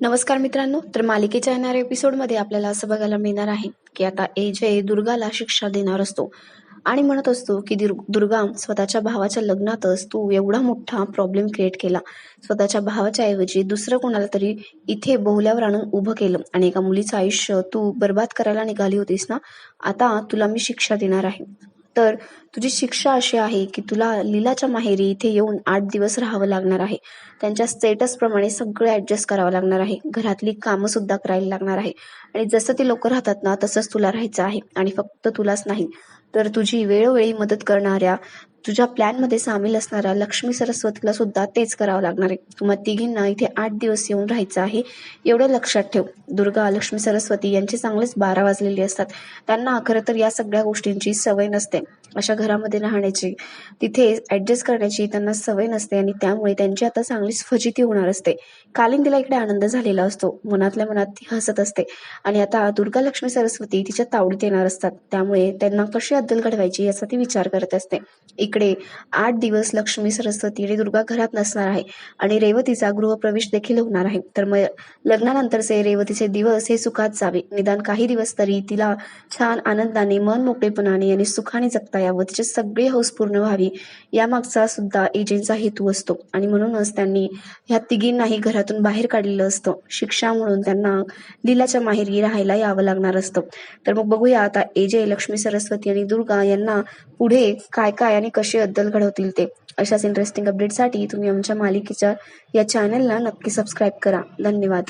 नमस्कार मित्रांनो तर मालिकेच्या येणाऱ्या एपिसोडमध्ये आपल्याला असं बघायला मिळणार आहे की आता एजय दुर्गाला शिक्षा देणार असतो. आणि म्हणत असतो की दुर्गा स्वतःच्या भावाच्या लग्नातच तू एवढा मोठा प्रॉब्लेम क्रिएट केला. स्वतःच्या भावाच्या ऐवजी दुसरं कोणाला तरी इथे बहुल्यावर आणून उभं केलं आणि एका मुलीचं आयुष्य तू बर्बाद करायला निघाली होतीस ना आता तुला मी शिक्षा देणार आहे. तर तुझी शिक्षा अशी आहे की तुला लीलाच्या माहेरी इथे येऊन आठ दिवस राहावं लागणार आहे. त्यांच्या स्टेटसप्रमाणे सगळं ऍडजस्ट करावं लागणार आहे. घरातली कामं सुद्धा करायला लागणार आहे. आणि जसं ते लोक राहतात ना तसंच तुला राहायचं आहे. आणि फक्त तुलाच नाही तर तुझी वेळोवेळी मदत करणाऱ्या तुझ्या प्लॅनमध्ये सामील असणाऱ्या लक्ष्मी सरस्वतीला सुद्धा तेच करावं लागणार आहे. तुम्हाला तिघींना इथे आठ दिवस येऊन राहायचं आहे. एवढं लक्षात ठेव. दुर्गा लक्ष्मी सरस्वती यांचे चांगलेच बारा वाजलेले असतात. त्यांना खरं तर या सगळ्या गोष्टींची सवय नसते. अशा घरामध्ये राहण्याची तिथे ऍडजस्ट करण्याची त्यांना सवय नसते आणि त्यामुळे त्यांची आता चांगलीच फजिती होणार असते. कालिंदीला इकडे आनंद झालेला असतो. मनातल्या मनात ती हसत असते. आणि आता दुर्गा लक्ष्मी सरस्वती तिच्या तावडीत येणार असतात. त्यामुळे त्यांना कशी अद्दल घडवायची याचा ती विचार करत असते. इकडे आठ दिवस लक्ष्मी सरस्वती आणि दुर्गा घरात नसणार आहे आणि रेवतीचा गृहप्रवेश देखील होणार आहे. तर मग लग्नानंतरचे रेवतीचे दिवस हे सुखात जावे. निदान काही दिवस तरी तिला छान आनंदाने मन मोकळेपणाने आणि सुखाने जगता यावं. तिचे सगळे हौस पूर्ण व्हावी. यामागचा सुद्धा एजंटचा हेतू असतो आणि म्हणूनच त्यांनी ह्या तिघींनाही घरातून बाहेर काढलेलं असतं. शिक्षा म्हणून त्यांना लीलाच्या माहेरी राहायला यावं लागणार असतं. तर मग बघूया आता एजे लक्ष्मी सरस्वती आणि दुर्गा यांना पुढे काय काय आणि कशी अद्दल घडवतील ते. अशाच इंटरेस्टिंग अपडेटसाठी तुम्ही आमच्या मालिकेच्या या चॅनलला नक्की सबस्क्राईब करा. धन्यवाद.